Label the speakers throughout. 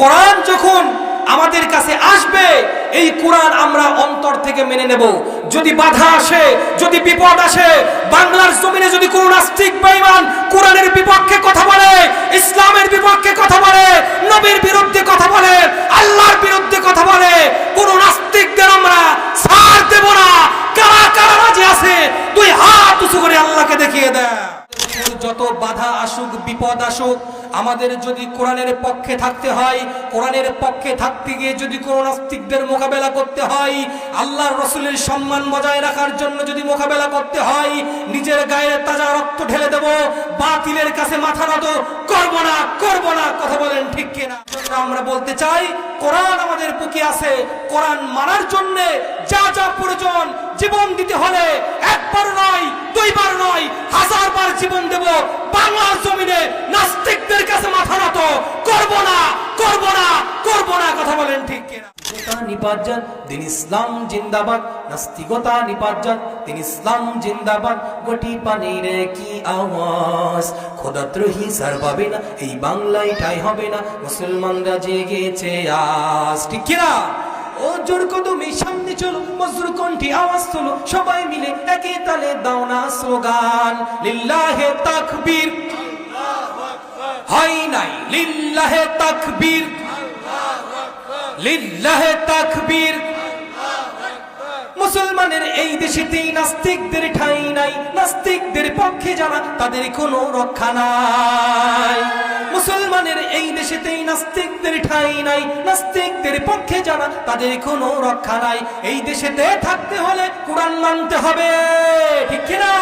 Speaker 1: কোরআন যখন আমাদের কাছে আসবে, এই কোরআন আমরা অন্তর থেকে মেনে নেব। যদি বাধা আসে, যদি বিপদ আসে, বাংলার জমিনে যদি কোনো নাস্তিক, বেঈমান কোরআনের বিপক্ষে কথা বলে, ইসলামের বিপক্ষে কথা বলে, নবীর বিরুদ্ধে কথা বলে, আল্লাহর বিরুদ্ধে কথা বলে, কোন নাস্তিকদের আমরা ছাড় দেব না। কারা কারা রাজি আছে? তুই হাত উঁচু করে আল্লাহকে দেখিয়ে দেয় যত বাধা আসুক, বিপদ আসুক, আমাদের যদি কোরআনের পক্ষে থাকতে হয়, কোরআনের পক্ষে থাকতে গিয়ে যদি কোনো নাস্তিকদের মোকাবেলা করতে হয়, আল্লাহর রসুলের সম্মান বজায় রাখার জন্য যদি মোকাবেলা করতে হয়, নিজের গায়ে তাজা রক্ত ঢেলে দেব, বাতিলের কাছে মাথা নত, করব না করব না, কথা বলেন ঠিক কিনা? আমরা বলতে চাই কোরআন আমাদের বুকে আছে। কোরআন মানার জন্য যা যা প্রয়োজন জীবন দিতে হলে একবার নয়, দুইবার নয়, হাজার বার জীবন দেব। বাংলার জমিনে নাস্তিকদের কাছে মাথা নত। করব না করব না করব না, কথা বলেন ঠিক কিনা? ইসলাম কি আওয়াজ পাবে না, এই বাংলায় হবে না, মুসলমানরা জেগেছে আজ। ঠিক কিনা? ও জোর কদমে সামনে চলো, মজুর কণ্ঠে আওয়াজ তোলো, সবাই মিলে একে তালে দাও না স্লোগান। হয় নাই, লিল্লাহে তাকবীর। লিল্লাহে তাকবীর। মুসলমানের এই দেশেতেই নাস্তিকদের ঠাঁই নাই, নাস্তিকদের পক্ষে যারা, তাদের কোনো রক্ষা নাই। মুসলমানের এই দেশেতেই নাস্তিকদের ঠাঁই নাই, নাস্তিকদের পক্ষে যারা, তাদের কোনো রক্ষা নাই। এই দেশেতে থাকতে হলে কোরআন মানতে হবে, ঠিক কিনা?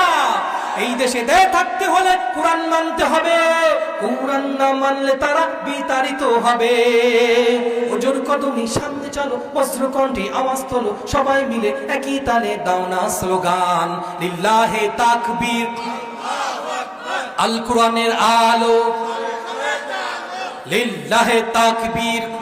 Speaker 1: এই দেশেতে থাকতে হলে কোরআন মানতে হবে। কোরআন না মানলে তারা বিতাড়িত হবে। ওজোর কদমি সামনে চলো বস্ত্র কণ্ঠে আওয়াজ তোলো, সবাই মিলে একই তালে দাও না স্লোগান। লিল্লাহে তাকবীর। আল কোরআনের আলো। লিল্লাহে তাকবীর।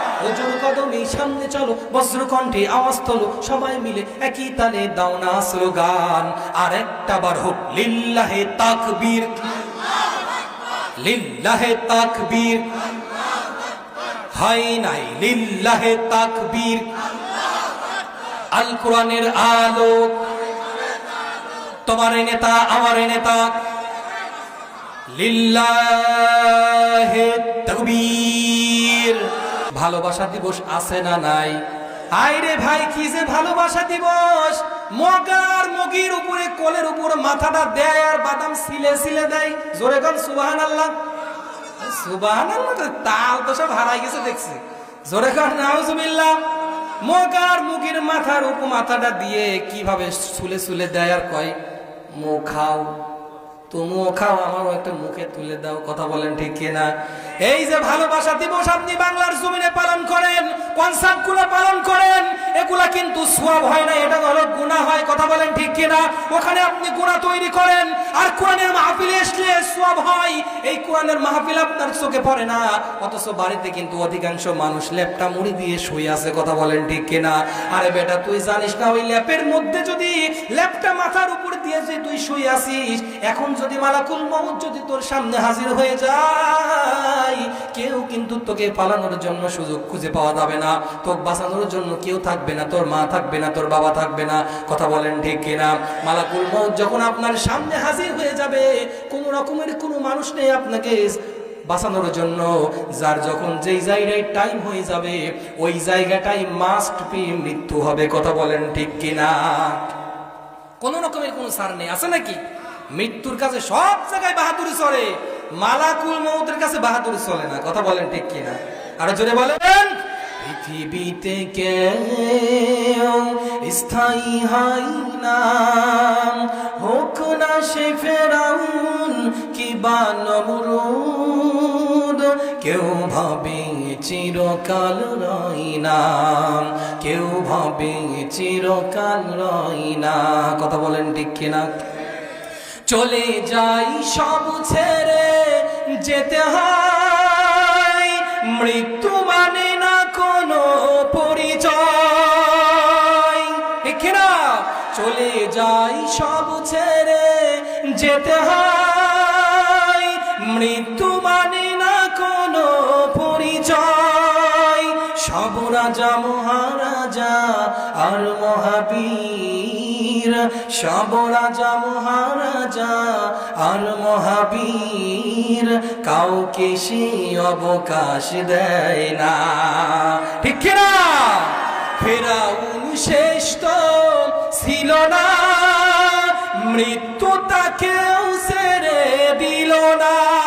Speaker 1: ওজোর কদমে সামনে চলো আওয়াজ তোলো, সবাই মিলে একই তালে স্লোগান। আর একটা বার হোক, লিল্লাহে তাকবীর। লিল্লাহে তাকবীর। নাই লিল্লাহে তাকবীর। আল কোরআনের আলো। তোমার নেতা, আমার নেতা। লিল্লাহে তাকবীর। ভালোবাসা দিবস আছে না নাই? আইরে ভাই, কি যে ভালোবাসা দিবস? মগার মগির উপরে, কোলের উপর মাথাটা দেয় আর বাদাম সিলে সিলে দেয়। জোরে গান সুবাহান আল্লাহ সুবাহান আল্লাহ তাল তো সব হারাই গেছে, দেখছি। জোরে গান নাউজুবিল্লাহ। মগার মুগির মাথার উপর মাথাটা দিয়ে কীভাবে সুলে সুলে দেয় আর কয় মো খাও। তুমিও খাও, আমারও একটা মুখে তুলে দাও। কথা বলেন ঠিক কিনা? এই যে ভালোবাসা দিবস আপনি বাংলার জমিনে পালন করেন, কনসার্টগুলো পালন করেন, এগুলা কিন্তু সোয়াব হয় না, এটা হলো গুণা হয়, কথা বলেন ঠিক কিনা? ওখানে আপনি গুণা তৈরি করেন, আর কোরআনের মাহফিলে আসলে সোয়াব হয়, এই কোরআনের মাহফিল আপনার চোখে পড়ে না, অথচ বাড়িতে কিন্তু অধিকাংশ মানুষ ল্যাপটা মুড়ি দিয়ে শুয়ে আছে, কথা বলেন ঠিক কিনা? আরে বেটা, তুই জানিস না, ওই ল্যাপের মধ্যে যদি ল্যাপটা মাথার উপর দিয়ে যে তুই শুয়ে আসিস, এখন যদি মালাকুল মউত যদি তোর সামনে হাজির হয়ে যায় কেউ কিন্তু তোকে পালানোর জন্য সুযোগ খুঁজে পাওয়া যাবে না। তোকে বাঁচানোর জন্য কেউ থাকবে না, তোর মা থাকবে না, তোর বাবা থাকবে না। কথা বলেন ঠিক কিনা? মালাকুল মউত যখন আপনার সামনে হাজির হয়ে যাবে, কোন রকমের কোনো মানুষ নেই আপনাকে বাঁচানোর জন্য। যার যখন যেই জায়গায় টাইম হয়ে যাবে, ওই জায়গাটাই মাস্ট বি মৃত্যু হবে। কথা বলেন ঠিক কিনা? কোন রকমের কোনো সার নেই। আছে নাকি? মৃত্যুর কাছে সব জায়গায় বাহাদুরি চলে। মালাকুল মৌতের কাছে বাহাদুর চলে না, কথা বলেন ঠিক কিনা? আরও জোরে বলেন। পৃথিবীতে কেউ স্থায়ী হাই নাম হোক না সে ফেরাউন কি বা নমরুদ, কেউ ভাবে চিরকাল রই নাম কেউ ভাবে চিরকাল রই না। কথা বলেন ঠিক কিনা? চলে যাই সব ছেড়ে যেতে হয়। মৃত্যু মানে না কোনো পরিচয়। না? চলে যাই সব ছেড়ে যেতে হয়। মৃত্যু রাজা, মহারাজা, আর মহাবীর। সব রাজা, মহারাজা, আর মহাবীর। কাউকে সে অবকাশ দেয় না। ঠিক কিনা? ফেরাউন শেষ তো ছিল না। মৃত্যু তাকেও সেরে দিল না।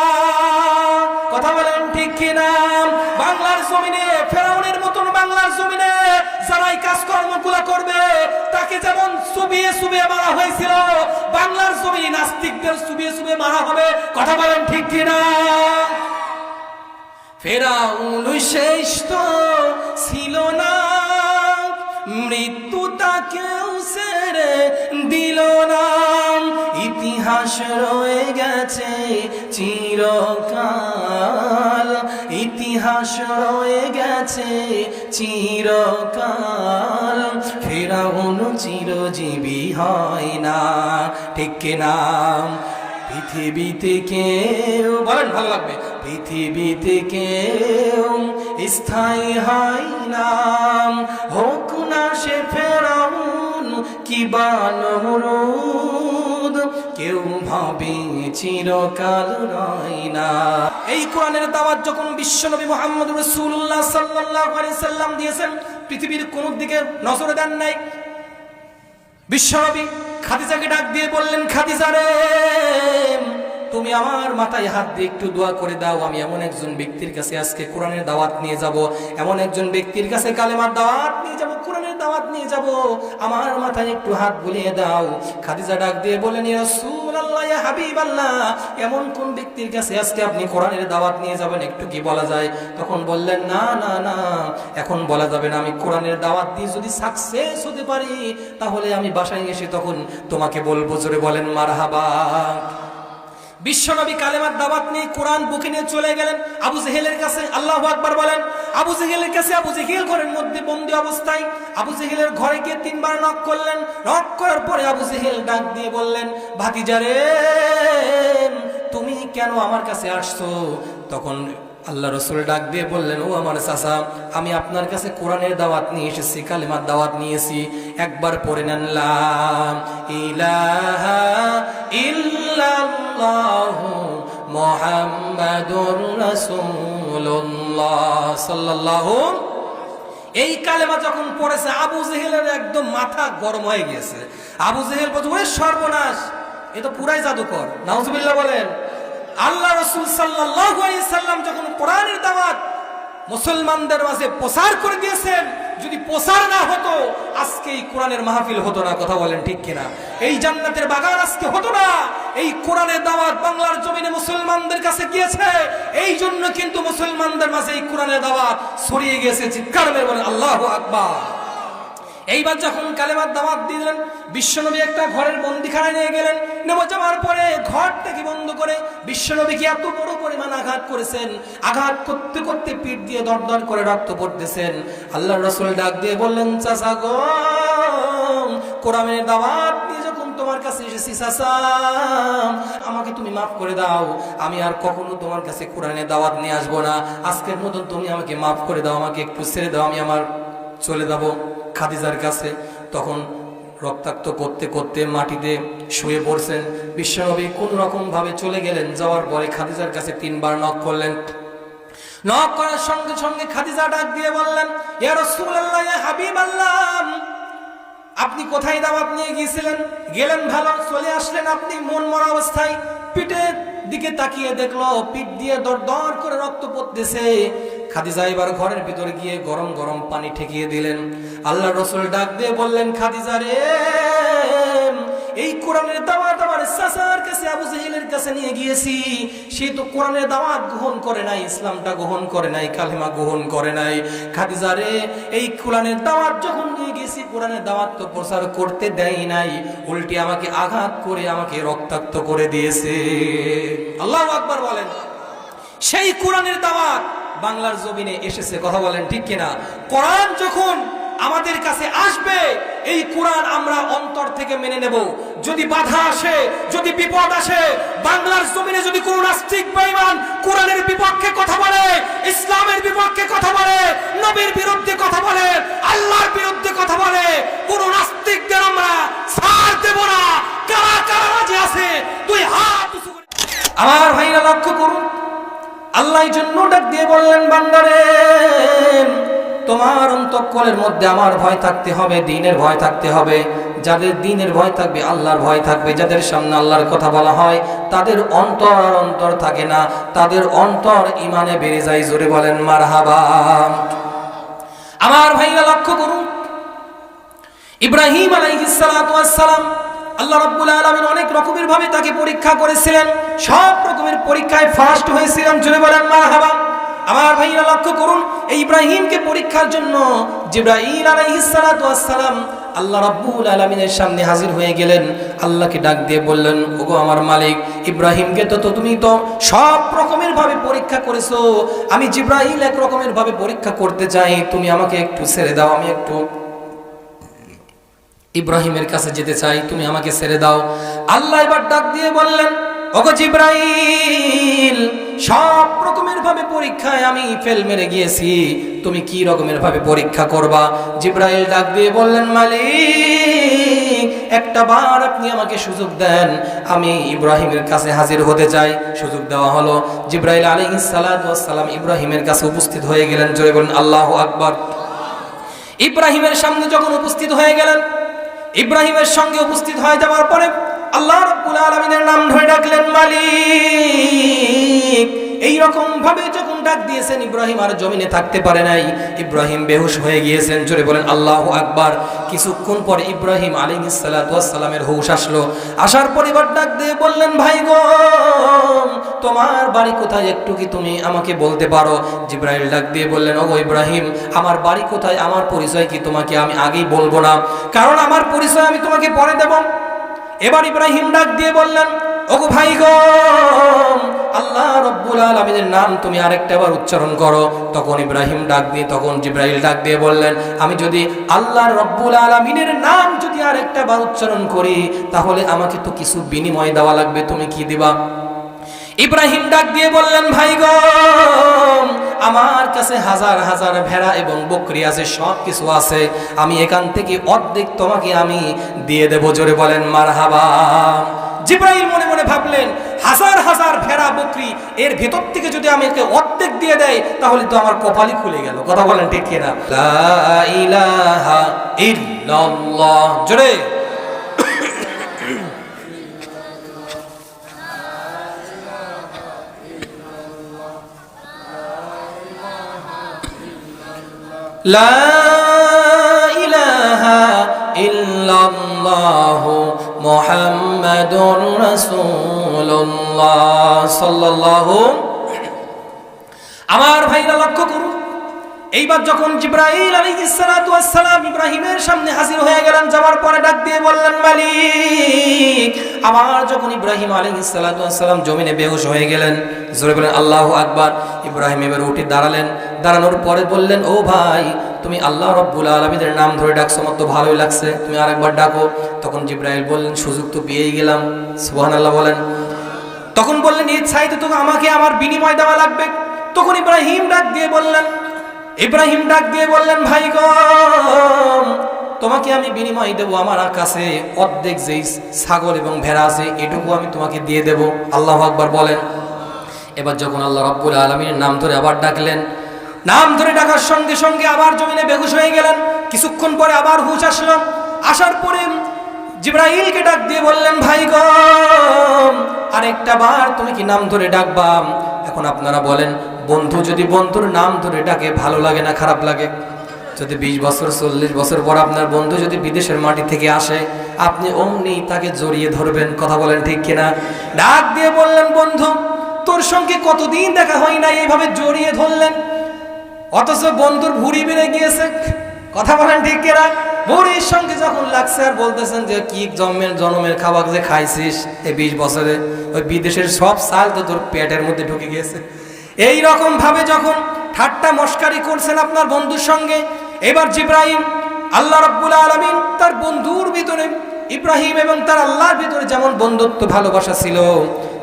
Speaker 1: করবে, তাকে যেমন সুবিয়ে সুবিয়ে মারা হয়েছিল, বাংলার জমিনে নাস্তিকদের সুবিয়ে সুবিয়ে মারা হবে, কথা বলেন ঠিক কিনা? ফেরাউন শেষ তো ছিল না, মৃত্যু তাকেও ছেড়ে দিল না। ইতিহাস রয়ে গেছে চিরকাল। ইতিহাস রয়ে গেছে চিরকাল। ফেরাউন চিরজীবী হয় না। ঠিক নাম পৃথিবীতে কেউ বলেন, ভালো লাগবে। পৃথিবীতে কেউ স্থায়ী হয় না। হোক না সে ফেরাউন। কি বানমরুদ কেউ ভাবে চিরকাল রয় না। এই কোরআনের দাওয়াত যখন বিশ্বনবী মোহাম্মদ রসুল্লাহ সাল্লাহ সাল্লাম দিয়েছেন, পৃথিবীর কোন দিকে নজরে দেন নাই। বিশ্বনবী খাদিজাকে ডাক দিয়ে বললেন, খাদিজা রে তুমি আমার মাথায় হাত দিয়ে একটু দোয়া করে দাও, আমি এমন একজন ব্যক্তির কাছে আজকে কোরআনের দাওয়াত নিয়ে যাব, এমন একজন ব্যক্তির কাছে কালেমার দাওয়াত নিয়ে যাব, কোরআনের দাওয়াত নিয়ে যাব। আমার মাথায় একটু হাত বুলিয়ে দাও। খাদিজা ডাক দিয়ে বলেন এমন কোন ব্যক্তির কাছে আজকে আপনি কোরআনের দাওয়াত নিয়ে যাবেন, একটু কি বলা যায়? তখন বললেন, না না না, এখন বলা যাবে না, আমি কোরআনের দাওয়াত দিয়ে যদি সাকসেস হতে পারি, তাহলে আমি বাসায় এসে তখন তোমাকে বলব, জোরে বলেন, মারহাবা। বিশ্বনবী কালেমার দাবাত নিয়ে কোরআন বুকে নিয়ে চলে গেলেন। আবু জেহেলের কাছে আল্লাহ আকবার বলেন, আবু জেহেলের কাছে আবু জেহেল ঘরের মধ্যে বন্দি অবস্থায়। আবু জেহেলের ঘরে গিয়ে তিনবার নক করলেন। নক করার পরে আবু জেহেল ডাক দিয়ে বললেন ভাতিজারে তুমি কেন আমার কাছে আসছো? তখন আল্লাহ রসুল ডাক দিয়ে বললেন, ও আমার চাচা, আমি আপনার কাছে কোরআনের দাওয়াত নিয়ে এসেছি, কালিমার দাওয়াত নিয়েছি। একবার পড়ে নেন মুহাম্মাদুর এই কালেমা যখন পড়েছে, আবু জেহেলের একদম মাথা গরম হয়ে গিয়েছে আবু জেহেল বলছে, ওই সর্বনাশ, এ তো পুরাই জাদুকর। নাউজুবিল্লাহ বলেন। আল্লাহ রসুল আলাইহি সাল্লাম যখন কোরআনের দাওয়াত মুসলমানদের মাঝে প্রচার করে দিয়েছেন, যদি প্রচার না হতো আজকে এই কোরআনের মাহফিল হতো না, কথা বলেন ঠিক কিনা? এই জান্নাতের বাগান আজকে হতো না, এই কোরআনের দাওয়াত বাংলার জমিনে মুসলমানদের কাছে গিয়েছে, এই জন্য কিন্তু মুসলমানদের মাঝে এই কোরআনের দাওয়াত ছড়িয়ে গিয়েছে, চিৎকার মেরে বলেন, আল্লাহ আকবার। এইবার যখন কালেমার দাওয়াত দিলেন, বিশ্বনবী একটা ঘরের বন্দিখানায় নিয়ে গেলেন। নেমে যাওয়ার পরে ঘরটাকে বন্ধ করে বিশ্বনবীকে এত বড় পরিমাণ আঘাত করেছেন। আঘাত করতে করতে পিঠ দিয়ে দরদর করে রক্ত পড়তেছেন। আল্লাহ রসুল ডাক দিয়ে বললেন, চাচা গো, কোরআনের দাওয়াত যখন তোমার কাছে এসেছি, চাচা, আমাকে তুমি মাফ করে দাও। আমি আর কখনো তোমার কাছে কোরআনের দাওয়াত নিয়ে আসব না। আজকের মতন তুমি আমাকে মাফ করে দাও, আমাকে একটু ছেড়ে দাও, আমি আমার চলে যাব। খাদিজার কাছে তখন রক্তাক্ত করতে করতে মাটিতে শুয়ে পড়ছেন। বিশ্বনবী কোন রকম ভাবে চলে গেলেন, যাওয়ার পরে খাদিজার কাছে তিনবার নক করলেন। নক করার সঙ্গে সঙ্গে খাদিজা ডাক দিয়ে বললেন, ইয়া হাবিবাল্লাহ, আপনি কোথায় দাওয়াত নিয়ে গিয়েছিলেন? গেলেন ভালো, চলে আসলেন আপনি মন মরা অবস্থায়। পিঠের দিকে তাকিয়ে দেখল, পিঠ দিয়ে দর দর করে রক্ত পড়তেছে। খাদিজা এবার ঘরের ভিতরে গিয়ে গরম গরম পানি ঠেকিয়ে দিলেন। আল্লাহ রসুল ডাক দিয়ে বললেন, খাদিজা রে, এই কোরআনের দাওয়াত আমার চাচার কাছে, আবু জাহিলের কাছে নিয়ে গিয়েছি। সে তো কোরআনের দাওয়াত গ্রহণ করে নাই, ইসলামটা গ্রহণ করে নাই, কালিমা গ্রহণ করে নাই। খাদিজা রে, এই কোরআনের দাওয়াত যখন নিয়ে গেছি কোরআনের দাওয়াত তো প্রচার করতে দেয় নাই। উল্টে আমাকে আঘাত করে আমাকে রক্তাক্ত করে দিয়েছে। আল্লাহ আকবার বলেন, সেই কোরআনের দাওয়াত বাংলার জমিনে এসেছে, কথা বলেন ঠিক কিনা? কোরআন যখন আমাদের কাছে আসবে, এই কোরআন আমরা অন্তর থেকে মেনে নেব। যদি বাধা আসে, যদি বিপদ আসে, বাংলার জমিনে যদি কোন নাস্তিক বেঈমান কোরআনের বিপক্ষে কথা বলে, ইসলামের বিপক্ষে কথা বলে, নবীর বিরুদ্ধে কথা বলে, আল্লাহর বিরুদ্ধে কথা বলে, কোন নাস্তিকদের আমরা ছাড় দেব না। কারা কারা আছে? দুই হাত আমার ভাইরা লক্ষ্য করুন। আল্লাহ জন্য ডাক দিয়ে বললেন, বান্দারে, তোমার অন্তঃকলের মধ্যে আমার ভয় থাকতে হবে, দিনের ভয় থাকতে হবে। যাদের দিনের ভয় থাকবে, আল্লাহর ভয় থাকবে। যাদের সামনে আল্লাহর কথা বলা হয়, তাদের অন্তর আর অন্তর থাকে না। তাদের অন্তর ইমানে বেড়ে যায়। জোরে বলেন, মারহাবা। আমার ভাইরা, লক্ষ্য করুন। ইব্রাহিম আলাইহিসসালাম আল্লাহ রাব্বুল আলামিন অনেক রকমের ভাবে তাকে পরীক্ষা করেছিলেন। সব রকমের পরীক্ষায় ফার্স্ট হয়েছিলেন জুড়ে বলেন, মারহাবা। আমার ভাইরা লক্ষ্য করুন, এই ইব্রাহিমকে পরীক্ষার জন্য জিব্রাইল আলাইহিসসালাম আল্লাহ রাব্বুল আলামিনের সামনে হাজির হয়ে গেলেন। আল্লাহকে ডাক দিয়ে বললেন, ওগো আমার মালিক, ইব্রাহিমকে তো তো তুমি তো সব রকমের ভাবে পরীক্ষা করেছ। আমি জিব্রাইল এক রকমের ভাবে পরীক্ষা করতে চাই। তুমি আমাকে একটু ছেড়ে দাও, আমি একটু ইব্রাহিমের কাছে যেতে চাই, তুমি আমাকে ছেড়ে দাও। আল্লাহ এবার ডাক দিয়ে বললেন, ওগো জিব্রাইল, সব রকমের ভাবে পরীক্ষায় আমি ফেল মেরে গিয়েছি। তুমি কি রকমের ভাবে পরীক্ষা করবা? জিব্রাইল ডাক দিয়ে বললেন, মালিক, একটা বার আপনি আমাকে সুযোগ দেন। আমি ইব্রাহিমের কাছে হাজির হতে চাই। সুযোগ দেওয়া হলো। জিব্রাইল আলাইহিস সালাম ইব্রাহিমের কাছে উপস্থিত হয়ে গেলেন। জোরে বলেন, আল্লাহু আকবার। ইব্রাহিমের সামনে যখন উপস্থিত হয়ে গেলেন ইব্রাহিমের সঙ্গে উপস্থিত হয়ে যাওয়ার পরে আল্লাহ রাব্বুল আলামিনের নাম ধরে ডাকলেন মালিক। এই রকম ভাবে ডাক দিয়েছেন, ইব্রাহিম আর জমিনে থাকতে পারে নাই। ইব্রাহিম বেহুশ হয়ে গিয়েছেন, জোরে বলেন, আল্লাহু আকবার। কিছুক্ষণ পর ইব্রাহিম আলাইহিস সালাতু ওয়াস সালামের হুঁশ আসলো। আসার পর এবার ডাক দিয়ে বললেন, ভাই গো, তোমার বাড়ি কোথায়? একটু কি তুমি আমাকে বলতে পারো? জিব্রাইল ডাক দিয়ে বললেন, ওগো ইব্রাহিম, আমার বাড়ি কোথায়? আমার পরিচয় কি তোমাকে আমি আগেই বলব না। কারণ আমার পরিচয় আমি তোমাকে পরে দেব। এবার ইব্রাহিম ডাক দিয়ে বললেন, ওগো ভাই গো আল্লাহ রব্বুল আলমিনের নাম তুমি আরেকটা বার উচ্চারণ করো। তখন ইব্রাহিম ডাক দিয়ে, তখন জিব্রাহিল ডাক দিয়ে বললেন, আমি যদি আল্লাহ রব্বুল আলমিনের নাম যদি আরেকটা বার উচ্চারণ করি, তাহলে আমাকে তো কিছু বিনিময় দেওয়া লাগবে, তুমি কি দিবা? ইব্রাহিম ডাক দিয়ে বললেন, ভাই গো, আমার কাছে হাজার হাজার ভেড়া এবং বকরি আছে, সব কিছু আছে। আমি এখান থেকে অর্ধেক তোমাকে আমি দিয়ে দেবো। জোরে বলেন মার হাবা জিব্রাহিম মনে মনে ভাবলেন, হাজার এর ভেতর থেকে যদি আমাকে অর্ধেক দিয়ে দেয়, তাহলে তো আমার কপালই খুলে গেল। কথা বলেন ঠিক কিনা? লা ইলাহা ইল্লাল্লাহ। মোহাম্মদুর রসুল্লাহ সাল্লাহ আমার ভাইরা লক্ষ্য করুন এইবার যখন জিব্রাইল আলাইহিস সালাতু ওয়াস সালাম ইব্রাহিমের সামনে হাজির হয়ে গেলেন, যাওয়ার পরে ডাক দিয়ে বললেন, মালিক, আবার যখন ইব্রাহিম আলাইহিস সালাতু ওয়াস সালাম জমিনে বেহুশ হয়ে গেলেন, জোরে বলেন, আল্লাহু আকবার। ইব্রাহিম এবার উঠে দাঁড়ালেন। দাঁড়ানোর পরে বললেন, ও ভাই, তুমি আল্লাহ রব্বুল আলমীদের নাম ধরে ডাকছো, আমার তো ভালোই লাগছে, তুমি আরেকবার ডাকো। তখন জিব্রাইল বললেন, সুযোগ তো পেয়েই গেলাম। সুবহান আল্লাহ বলেন। তখন বললেন চাইতে তো আমাকে আমার বিনিময় দেওয়া লাগবে। তখন ইব্রাহিম ডাক দিয়ে বললেন ইব্রাহিম ডাক দিয়ে বললেন, ভাই তোমাকে আমি বিনিময় দেব আমার কাছে অর্ধেক যেই ছাগল এবং ভেড়া আছে, এটুকু আমি তোমাকে দিয়ে দেব। আল্লাহ আকবার বলেন। এবার যখন আল্লাহ রব্বুল আলমীর নাম ধরে আবার ডাকলেন, নাম ধরে ডাকার সঙ্গে সঙ্গে আবার জমিনে বেহুশ হয়ে গেলেন। কিছুক্ষণ পরে আবার হুশ আসলো। আসার পরে জিব্রাইলকে ডাক দিয়ে বললেন, ভাই গো, আরেকটা বার তুমি কি নাম ধরে ডাকবা? এখন আপনারা বলেন, বন্ধু যদি বন্ধুর নাম ধরে ডাকে, ভালো লাগে না, খারাপ লাগে? যদি বিশ বছর, চল্লিশ বছর পর আপনার বন্ধু যদি বিদেশের মাটি থেকে আসে, আপনি অমনি তাকে জড়িয়ে ধরবেন, কথা বলেন ঠিক কিনা? ডাক দিয়ে বললেন, বন্ধু, তোর সঙ্গে কতদিন দেখা হয় না এইভাবে জড়িয়ে ধরলেন? অথচ বন্ধুর ভুড়ি বেড়ে গিয়েছে। কথা বলেন ঠিক কিনা? ভুড়ির সঙ্গে যখন লাগছে আর বলতেছেন যে কি জন্মের জন্মের খাবার যে খাইছিস এই বিশ বছরে, ওই বিদেশের সব সাল তো তোর পেটের মধ্যে ঢুকে গিয়েছে। এই রকম ভাবে যখন ঠাট্টা মস্কারি করছেন আপনার বন্ধুর সঙ্গে, এবার জিব্রাহিম আল্লাহ রাব্বুল আলামিন তার বন্ধুর ভিতরে, ইব্রাহিম এবং তার আল্লাহর ভিতরে যেমন বন্ধুত্ব ভালোবাসা ছিল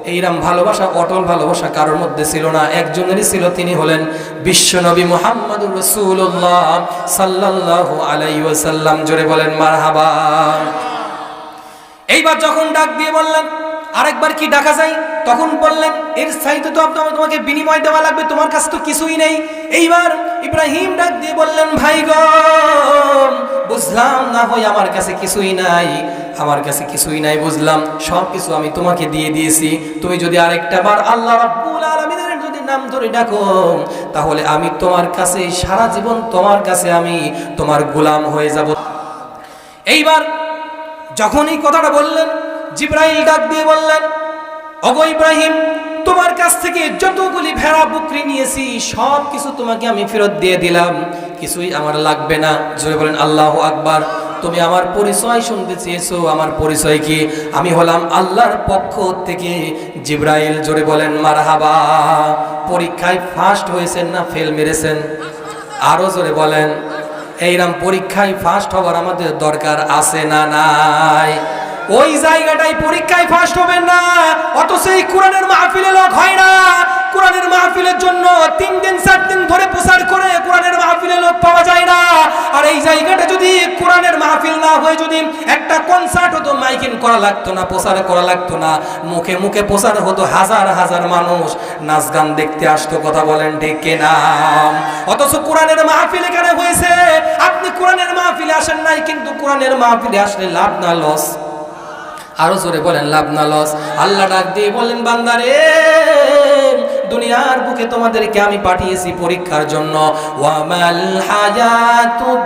Speaker 1: এইরাম ভালোবাসা, অটল ভালোবাসা কারোর মধ্যে ছিল না। একজনেরই ছিল, তিনি হলেন বিশ্বনবী মুহাম্মদুর রাসূলুল্লাহ সাল্লাল্লাহু আলাইহি ওয়াসাল্লাম। জোরে বলেন, মারহাবা। এইবার যখন ডাক দিয়ে বললেন, আরেকবার কি ডাকা যায়? তখন বললেন, এর চাইতে তো আপনার, তোমাকে বিনিময় দেওয়া লাগবে, তোমার কাছে তো কিছুই নেই। এইবার ইব্রাহিম ডাক দিয়ে বললেন, ভাই বুঝলাম না হয় আমার কাছে কিছুই নাই। আমার কাছে কিছুই নাই, বুঝলাম। সব কিছু আমি তোমাকে দিয়ে দিয়েছি। তুমি যদি আরেকটা বার আল্লাহ রাব্বুল আলামিনের যদি নাম ধরে ডাকো, তাহলে আমি তোমার কাছে, সারা জীবন তোমার কাছে আমি তোমার গোলাম হয়ে যাব। এইবার যখন এই কথাটা বললেন, জিব্রাইল ডাক দিয়ে বললেন অগো ইব্রাহিম তোমার কাছ থেকে যতগুলি ভেড়া বকরি নিয়েছি সব কিছু তোমাকে আমি ফেরত দিয়ে দিলাম। কিছুই আমার লাগবে না। জোরে বলেন, আল্লাহ আকবার। তুমি আমার পরিচয় শুনতে চেয়েছো। আমার পরিচয় কি? আমি হলাম আল্লাহর পক্ষ থেকে জিব্রাইল। জোরে বলেন, মারহাবা। পরীক্ষায় ফার্স্ট হয়েছেন না ফেল মেরেছেন? আরও জোরে বলেন এইরকম পরীক্ষায় ফার্স্ট হবার আমাদের দরকার আছে না নাই? ওই জায়গাটাই পরীক্ষায় ফার্স্ট হবেন না। অথচ এই কোরআনের মাহফিলে লোক হয় না। কোরআনের মাহফিলের জন্য তিন দিন, চার দিন ধরে প্রচার করে কোরআনের মাহফিলে লোক পাওয়া যায় না। আর এই জায়গাটা যদি কোরআনের মাহফিল না হয়ে যদি একটা কনসার্ট হতো, মাইকিং করা লাগতো না, প্রচার করা লাগতো না। মুখে মুখে প্রচার হতো হাজার হাজার মানুষ। নাচ গান দেখতে আসতো, কথা বলেন ঠিক কিনা অথচ কোরআনের মাহফিল এখানে হয়েছে। আপনি কোরআনের মাহফিলে আসেন নাই, কিন্তু কোরআনের মাহফিলে আসলে লাভ না লস আরও জোরে বলেন, লাভ না লস। আল্লাহ ডাক দিয়ে বলেন, বান্দারে, দুনিয়ার বুকে তোমাদেরকে আমি পাঠিয়েছি পরীক্ষার জন্য। ওয়ামাল হায়াতুদ